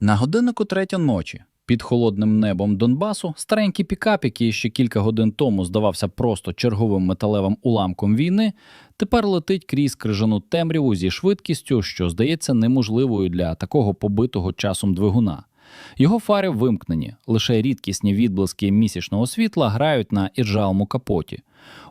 На годиннику третя ночі. Під холодним небом Донбасу старенький пікап, який ще кілька годин тому здавався просто черговим металевим уламком війни, тепер летить крізь крижану темряву зі швидкістю, що здається неможливою для такого побитого часом двигуна. Його фари вимкнені, лише рідкісні відблиски місячного світла грають на іржавому капоті.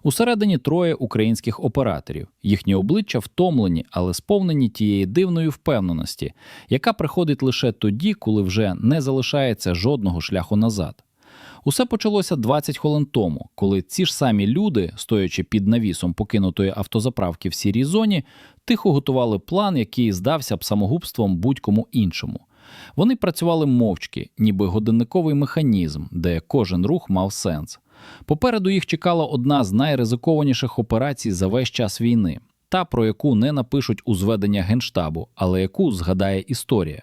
Усередині троє українських операторів. Їхні обличчя втомлені, але сповнені тієї дивної впевненості, яка приходить лише тоді, коли вже не залишається жодного шляху назад. Усе почалося 20 хвилин тому, коли ці ж самі люди, стоячи під навісом покинутої автозаправки в сірій зоні, тихо готували план, який здався б самогубством будь-кому іншому. Вони працювали мовчки, ніби годинниковий механізм, де кожен рух мав сенс. Попереду їх чекала одна з найризикованіших операцій за весь час війни, та про яку не напишуть у зведення генштабу, але яку згадає історія.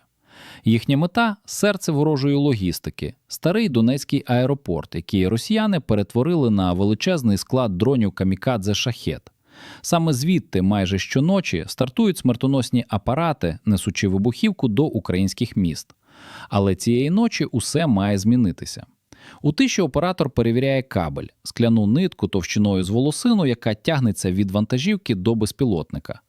Їхня мета серце ворожої логістики, старий Донецький аеропорт, який росіяни перетворили на величезний склад дронів камікадзе шахет. Саме звідти майже щоночі стартують смертоносні апарати, несучи вибухівку до українських міст. Але цієї ночі усе має змінитися. У тиші оператор перевіряє кабель, скляну нитку товщиною з волосину, яка тягнеться від вантажівки до безпілотника.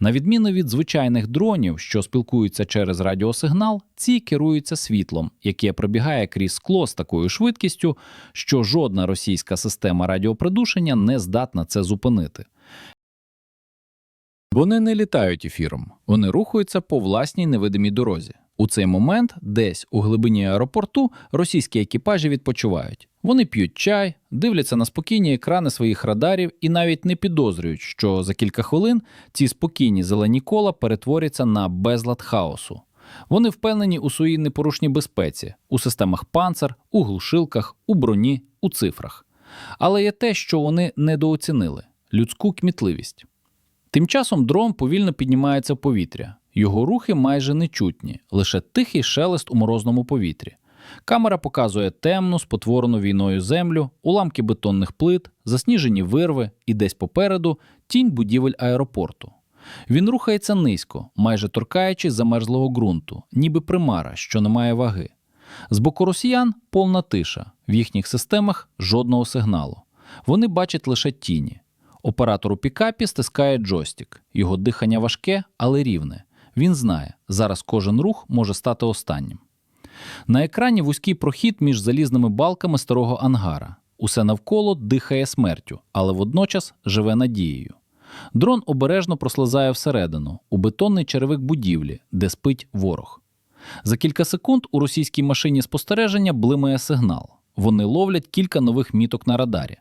На відміну від звичайних дронів, що спілкуються через радіосигнал, ці керуються світлом, яке пробігає крізь скло з такою швидкістю, що жодна російська система радіопридушення не здатна це зупинити. Вони не літають ефіром, вони рухаються по власній невидимій дорозі. У цей момент, десь у глибині аеропорту, російські екіпажі відпочивають. Вони п'ють чай, дивляться на спокійні екрани своїх радарів і навіть не підозрюють, що за кілька хвилин ці спокійні зелені кола перетворяться на безлад хаосу. Вони впевнені у своїй непорушній безпеці, у системах панцер, у глушилках, у броні, у цифрах. Але є те, що вони недооцінили людську кмітливість. Тим часом дрон повільно піднімається в повітря. Його рухи майже нечутні, лише тихий шелест у морозному повітрі. Камера показує темну, спотворену війною землю, уламки бетонних плит, засніжені вирви і десь попереду тінь будівель аеропорту. Він рухається низько, майже торкаючи замерзлого ґрунту, ніби примара, що не має ваги. З боку росіян повна тиша, в їхніх системах жодного сигналу. Вони бачать лише тіні. Оператор у пікапі стискає джойстик. Його дихання важке, але рівне. Він знає, зараз кожен рух може стати останнім. На екрані вузький прохід між залізними балками старого ангара. Усе навколо дихає смертю, але водночас живе надією. Дрон обережно прослизає всередину, у бетонний черевик будівлі, де спить ворог. За кілька секунд у російській машині спостереження блимає сигнал. Вони ловлять кілька нових міток на радарі.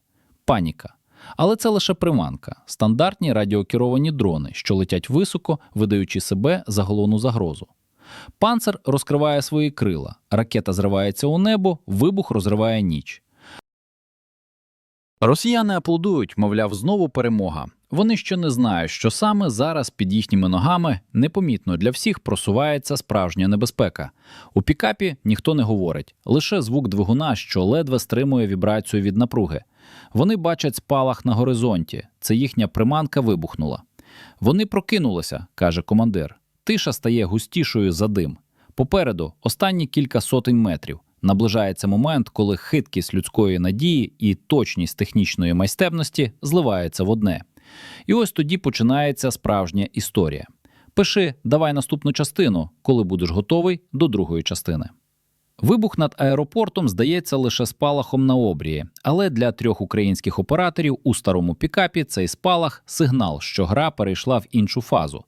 Паніка. Але це лише приманка, стандартні радіокеровані дрони, що летять високо, видаючи себе за головну загрозу. Панцер розкриває свої крила, ракета зривається у небо, вибух розриває ніч. Росіяни аплодують, мовляв, знову перемога. Вони ще не знають, що саме зараз під їхніми ногами непомітно для всіх просувається справжня небезпека. У пікапі ніхто не говорить, лише звук двигуна, що ледве стримує вібрацію від напруги. Вони бачать спалах на горизонті. Це їхня приманка вибухнула. Вони прокинулися, каже командир. Тиша стає густішою за дим. Попереду останні кілька сотень метрів. Наближається момент, коли хиткість людської надії і точність технічної майстерності зливаються в одне. І ось тоді починається справжня історія. Пиши, давай наступну частину, коли будеш готовий до другої частини. Вибух над аеропортом здається лише спалахом на обрії, але для трьох українських операторів у старому пікапі цей спалах сигнал, що гра перейшла в іншу фазу.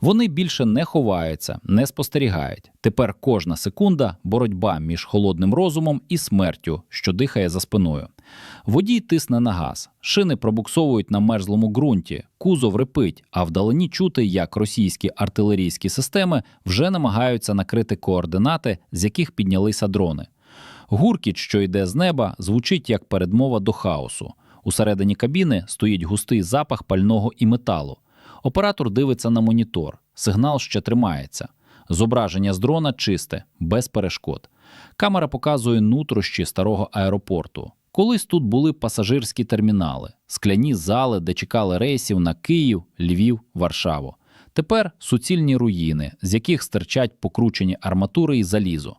Вони більше не ховаються, не спостерігають. Тепер кожна секунда боротьба між холодним розумом і смертю, що дихає за спиною. Водій тисне на газ, шини пробуксовують на мерзлому ґрунті, кузов репить, а вдалині чути, як російські артилерійські системи вже намагаються накрити координати, з яких піднялися дрони. Гуркіт, що йде з неба, звучить як передмова до хаосу. Усередині кабіни стоїть густий запах пального і металу. Оператор дивиться на монітор. Сигнал ще тримається. Зображення з дрона чисте, без перешкод. Камера показує нутрощі старого аеропорту. Колись тут були пасажирські термінали, скляні зали, де чекали рейсів на Київ, Львів, Варшаву. Тепер суцільні руїни, з яких стирчать покручені арматури і залізо.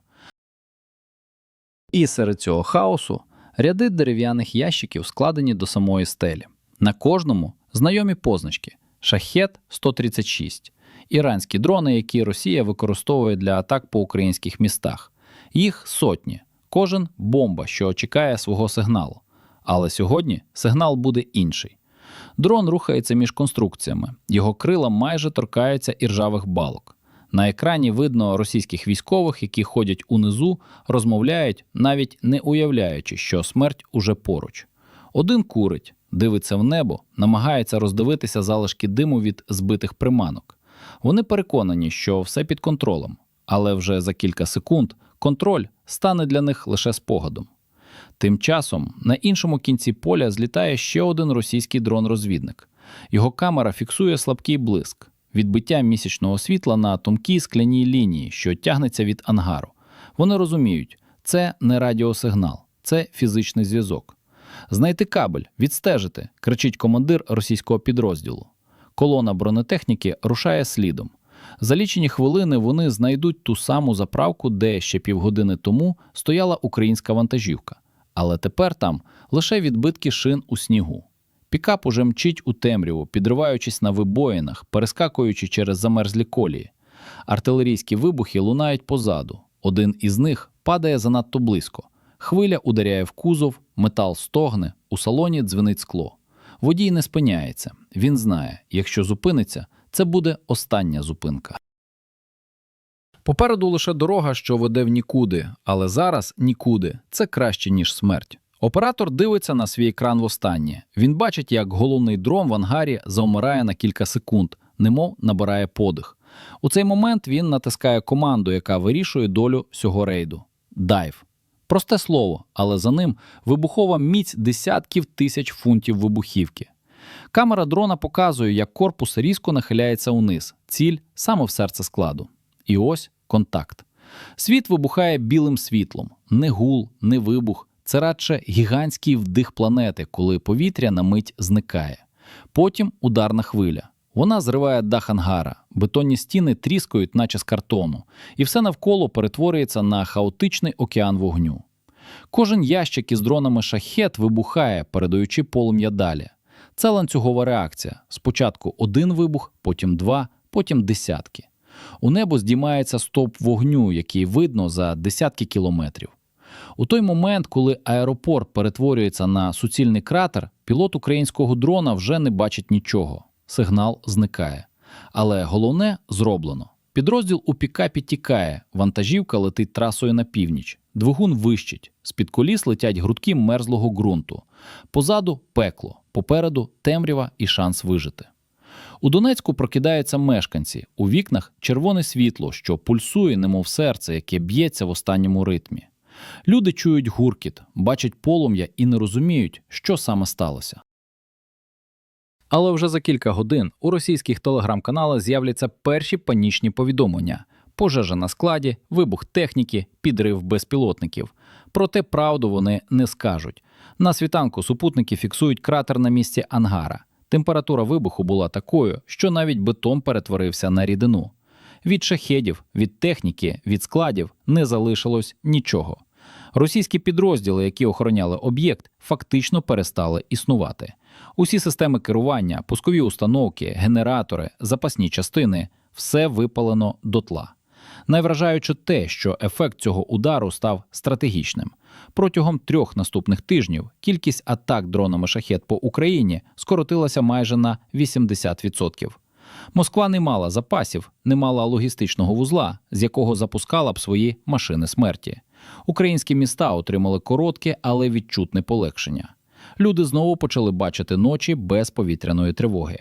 І серед цього хаосу ряди дерев'яних ящиків складені до самої стелі. На кожному знайомі позначки Шахет 136 іранські дрони, які Росія використовує для атак по українських містах. Їх сотні, кожен бомба, що чекає свого сигналу. Але сьогодні сигнал буде інший. Дрон рухається між конструкціями, його крила майже торкаються іржавих балок. На екрані видно російських військових, які ходять унизу, розмовляють, навіть не уявляючи, що смерть уже поруч. Один курить, дивиться в небо, намагається роздивитися залишки диму від збитих приманок. Вони переконані, що все під контролем, але вже за кілька секунд контроль стане для них лише спогадом. Тим часом на іншому кінці поля злітає ще один російський дрон-розвідник. Його камера фіксує слабкий блиск, відбиття місячного світла на тонкій скляній лінії, що тягнеться від ангару. Вони розуміють, це не радіосигнал, це фізичний зв'язок. Знайти кабель, відстежити, кричить командир російського підрозділу. Колона бронетехніки рушає слідом. За лічені хвилини вони знайдуть ту саму заправку, де ще півгодини тому стояла українська вантажівка. Але тепер там лише відбитки шин у снігу. Пікап уже мчить у темряву, підриваючись на вибоїнах, перескакуючи через замерзлі колії. Артилерійські вибухи лунають позаду. Один із них падає занадто близько. Хвиля ударяє в кузов, метал стогне, у салоні дзвенить скло. Водій не спиняється. Він знає, якщо зупиниться, це буде остання зупинка. Попереду лише дорога, що веде в нікуди, але зараз нікуди це краще, ніж смерть. Оператор дивиться на свій екран востаннє. Він бачить, як головний дрон в ангарі завмирає на кілька секунд, немов набирає подих. У цей момент він натискає команду, яка вирішує долю всього рейду дайв. Просте слово, але за ним вибухова міць десятків тисяч фунтів вибухівки. Камера дрона показує, як корпус різко нахиляється униз, ціль саме в серце складу. І ось контакт. Світ вибухає білим світлом, не гул, не вибух. Це радше гігантський вдих планети, коли повітря на мить зникає. Потім ударна хвиля. Вона зриває дах ангара, бетонні стіни тріскають, наче з картону, і все навколо перетворюється на хаотичний океан вогню. Кожен ящик із дронами шахет вибухає, передаючи полум'я далі. Це ланцюгова реакція. Спочатку один вибух, потім два, потім десятки. У небо здіймається стоп вогню, який видно за десятки кілометрів. У той момент, коли аеропорт перетворюється на суцільний кратер, пілот українського дрона вже не бачить нічого. Сигнал зникає. Але головне зроблено. Підрозділ у пікапі тікає, вантажівка летить трасою на північ, двигун вищить, з-під коліс летять грудки мерзлого ґрунту. Позаду пекло, попереду темрява і шанс вижити. У Донецьку прокидаються мешканці, у вікнах червоне світло, що пульсує, немов серце, яке б'ється в останньому ритмі. Люди чують гуркіт, бачать полум'я і не розуміють, що саме сталося. Але вже за кілька годин у російських телеграм-каналах з'являться перші панічні повідомлення: пожежа на складі, вибух техніки, підрив безпілотників. Проте правду вони не скажуть. На світанку супутники фіксують кратер на місці ангара. Температура вибуху була такою, що навіть бетон перетворився на рідину. Від шахедів, від техніки, від складів не залишилось нічого. Російські підрозділи, які охороняли об'єкт, фактично перестали існувати. Усі системи керування, пускові установки, генератори, запасні частини все випалено дотла. Найвражаюче те, що ефект цього удару став стратегічним. Протягом трьох наступних тижнів кількість атак дронами шахет по Україні скоротилася майже на 80%. Москва не мала запасів, не мала логістичного вузла, з якого запускала б свої машини смерті. Українські міста отримали коротке, але відчутне полегшення. Люди знову почали бачити ночі без повітряної тривоги.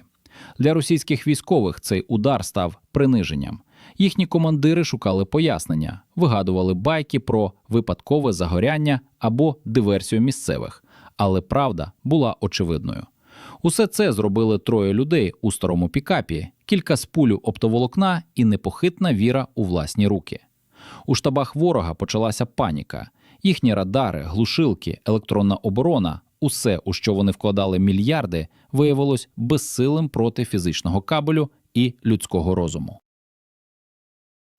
Для російських військових цей удар став приниженням. Їхні командири шукали пояснення, вигадували байки про випадкове загоряння або диверсію місцевих, але правда була очевидною. Усе це зробили троє людей у старому пікапі, кілька з пулю оптоволокна і непохитна віра у власні руки. У штабах ворога почалася паніка. Їхні радари, глушилки, електронна оборона усе, у що вони вкладали мільярди, виявилось безсилим проти фізичного кабелю і людського розуму.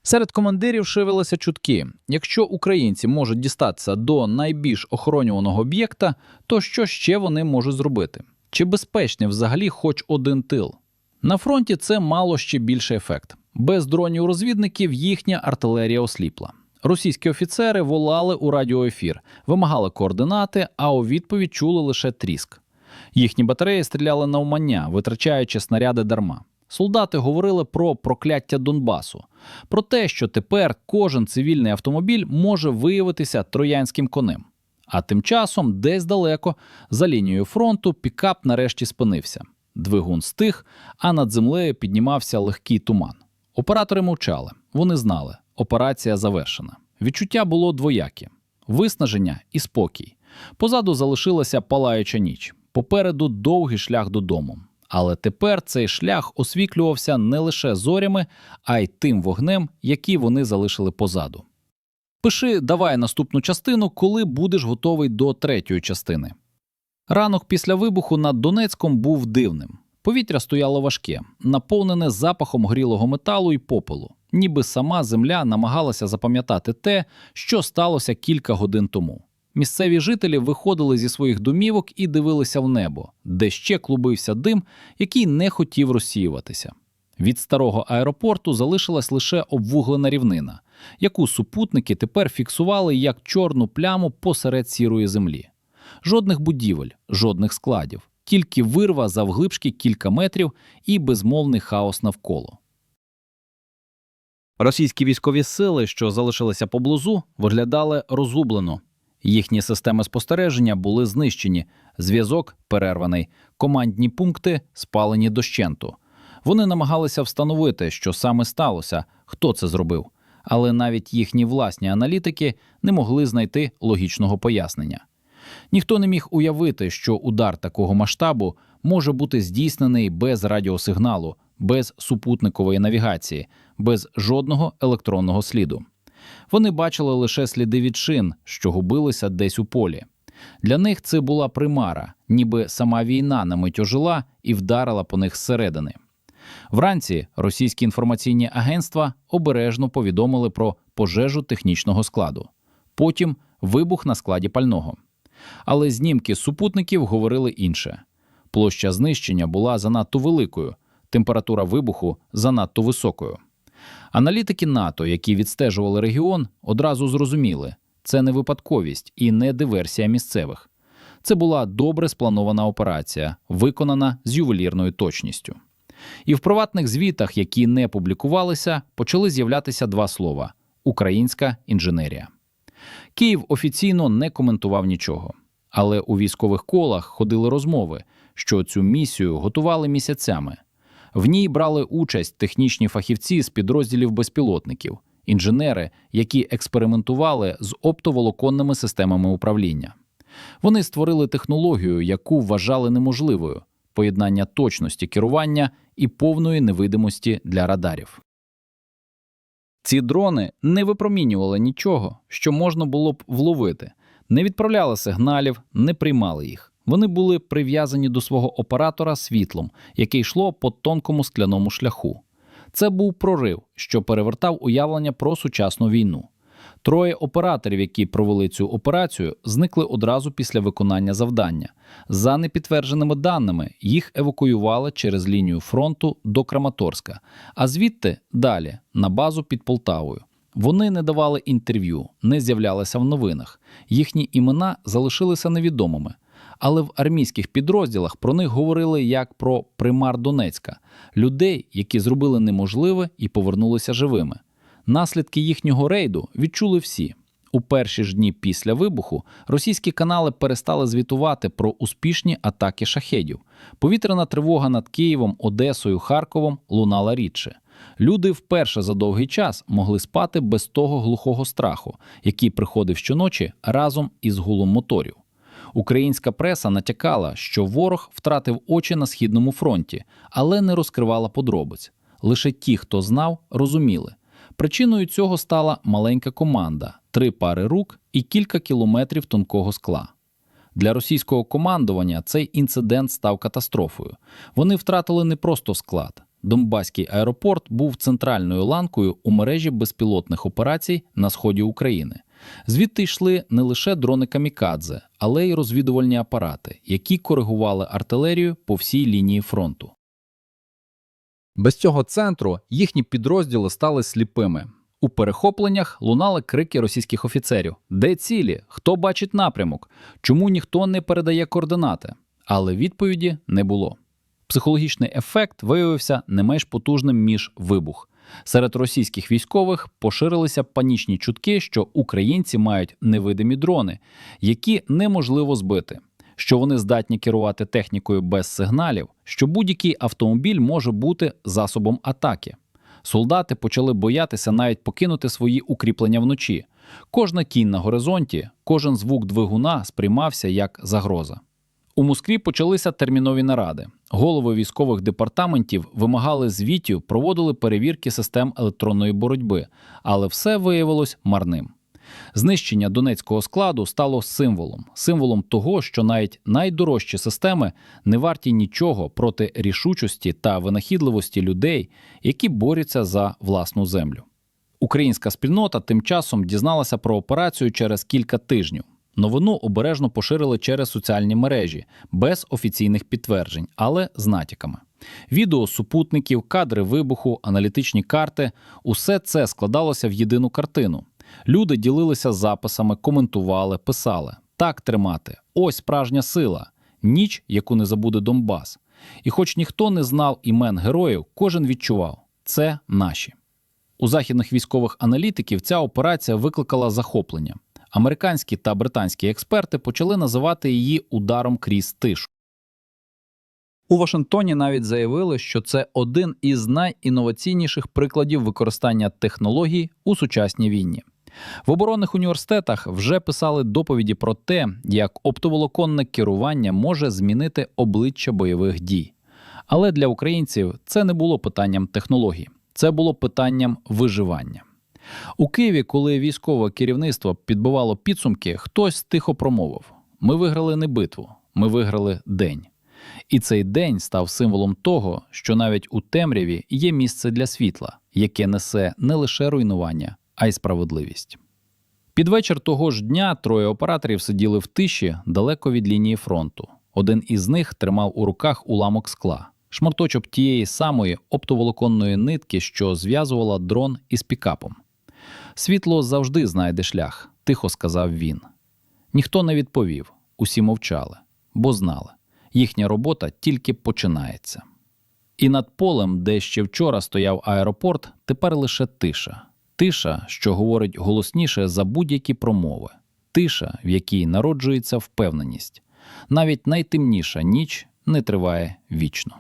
Серед командирів шивилися чутки: якщо українці можуть дістатися до найбільш охоронюваного об'єкта, то що ще вони можуть зробити? Чи безпечний взагалі хоч один тил? На фронті це мало ще більший ефект. Без дронів розвідників їхня артилерія осліпла. Російські офіцери волали у радіоефір, вимагали координати, а у відповідь чули лише тріск. Їхні батареї стріляли на умання, витрачаючи снаряди дарма. Солдати говорили про прокляття Донбасу, про те, що тепер кожен цивільний автомобіль може виявитися троянським конем. А тим часом, десь далеко, за лінією фронту, пікап нарешті спинився. Двигун стих, а над землею піднімався легкий туман. Оператори мовчали. Вони знали, операція завершена. Відчуття було двоякі: виснаження і спокій. Позаду залишилася палаюча ніч. Попереду довгий шлях додому. Але тепер цей шлях освітлювався не лише зорями, а й тим вогнем, який вони залишили позаду. Пиши давай наступну частину, коли будеш готовий до третьої частини. Ранок після вибуху над Донецьком був дивним. Повітря стояло важке, наповнене запахом грілого металу і попелу, ніби сама земля намагалася запам'ятати те, що сталося кілька годин тому. Місцеві жителі виходили зі своїх домівок і дивилися в небо, де ще клубився дим, який не хотів розсіюватися. Від старого аеропорту залишилась лише обвуглена рівнина, яку супутники тепер фіксували як чорну пляму посеред сірої землі. Жодних будівель, жодних складів, тільки вирва завглибшки кілька метрів і безмовний хаос навколо. Російські військові сили, що залишилися поблизу, виглядали розгублено. Їхні системи спостереження були знищені, зв'язок перерваний, командні пункти спалені дощенту. Вони намагалися встановити, що саме сталося, хто це зробив, але навіть їхні власні аналітики не могли знайти логічного пояснення. Ніхто не міг уявити, що удар такого масштабу може бути здійснений без радіосигналу, без супутникової навігації, без жодного електронного сліду. Вони бачили лише сліди від шин, що губилися десь у полі. Для них це була примара, ніби сама війна на мить ожила і вдарила по них зсередини. Вранці російські інформаційні агентства обережно повідомили про пожежу технічного складу, потім вибух на складі пального. Але знімки супутників говорили інше: площа знищення була занадто великою, температура вибуху занадто високою. Аналітики НАТО, які відстежували регіон, одразу зрозуміли, це не випадковість і не диверсія місцевих. Це була добре спланована операція, виконана з ювелірною точністю. І в приватних звітах, які не публікувалися, почали з'являтися два слова: українська інженерія. Київ офіційно не коментував нічого, але у військових колах ходили розмови, що цю місію готували місяцями. В ній брали участь технічні фахівці з підрозділів безпілотників, інженери, які експериментували з оптоволоконними системами управління. Вони створили технологію, яку вважали неможливою поєднання точності керування і повної невидимості для радарів. Ці дрони не випромінювали нічого, що можна було б вловити, не відправляли сигналів, не приймали їх. Вони були прив'язані до свого оператора світлом, яке йшло по тонкому скляному шляху. Це був прорив, що перевертав уявлення про сучасну війну. Троє операторів, які провели цю операцію, зникли одразу після виконання завдання. За непідтвердженими даними, їх евакуювали через лінію фронту до Краматорська, а звідти далі на базу під Полтавою. Вони не давали інтерв'ю, не з'являлися в новинах. Їхні імена залишилися невідомими. Але в армійських підрозділах про них говорили як про примар Донецька людей, які зробили неможливе і повернулися живими. Наслідки їхнього рейду відчули всі. У перші ж дні після вибуху російські канали перестали звітувати про успішні атаки шахедів. Повітряна тривога над Києвом, Одесою, Харковом лунала рідше. Люди вперше за довгий час могли спати без того глухого страху, який приходив щоночі разом із гулом моторів. Українська преса натякала, що ворог втратив очі на східному фронті, але не розкривала подробиць. Лише ті, хто знав, розуміли. Причиною цього стала маленька команда, три пари рук і кілька кілометрів тонкого скла. Для російського командування цей інцидент став катастрофою. Вони втратили не просто склад, Донбаський аеропорт був центральною ланкою у мережі безпілотних операцій на сході України. Звідти йшли не лише дрони камікадзе, але й розвідувальні апарати, які коригували артилерію по всій лінії фронту. Без цього центру їхні підрозділи стали сліпими. У перехопленнях лунали крики російських офіцерів: де цілі? Хто бачить напрямок? Чому ніхто не передає координати? Але відповіді не було. Психологічний ефект виявився не менш потужним ніж вибух. Серед російських військових поширилися панічні чутки, що українці мають невидимі дрони, які неможливо збити, що вони здатні керувати технікою без сигналів, що будь-який автомобіль може бути засобом атаки. Солдати почали боятися навіть покинути свої укріплення вночі. Кожна кінь на горизонті, кожен звук двигуна сприймався як загроза. У Москві почалися термінові наради. Голови військових департаментів вимагали звітів, проводили перевірки систем електронної боротьби, але все виявилось марним. Знищення донецького складу стало символом, символом того, що навіть найдорожчі системи не варті нічого проти рішучості та винахідливості людей, які борються за власну землю. Українська спільнота тим часом дізналася про операцію через кілька тижнів. Новину обережно поширили через соціальні мережі без офіційних підтверджень, але з натяками. Відео супутників, кадри вибуху, аналітичні карти усе це складалося в єдину картину. Люди ділилися записами, коментували, писали: так тримати, ось справжня сила, ніч, яку не забуде Донбас. І хоч ніхто не знав імен героїв, кожен відчував це наші. У західних військових аналітиків ця операція викликала захоплення. Американські та британські експерти почали називати її ударом крізь тишу. У Вашингтоні навіть заявили, що це один із найінноваційніших прикладів використання технологій у сучасній війні. В оборонних університетах вже писали доповіді про те, як оптоволоконне керування може змінити обличчя бойових дій. Але для українців це не було питанням технологій, це було питанням виживання. У Києві, коли військове керівництво підбивало підсумки, хтось тихо промовив: ми виграли не битву, ми виграли день. І цей день став символом того, що навіть у темряві є місце для світла, яке несе не лише руйнування, а й справедливість. Під вечір того ж дня троє операторів сиділи в тиші далеко від лінії фронту. Один із них тримав у руках уламок скла, шматочок тієї самої оптоволоконної нитки, що зв'язувала дрон із пікапом. Світло завжди знайде шлях, тихо сказав він. Ніхто не відповів, усі мовчали, бо знали, їхня робота тільки починається. І над полем, де ще вчора стояв аеропорт, тепер лише тиша. Тиша, що говорить голосніше за будь-які промови, тиша, в якій народжується впевненість. Навіть найтемніша ніч не триває вічно.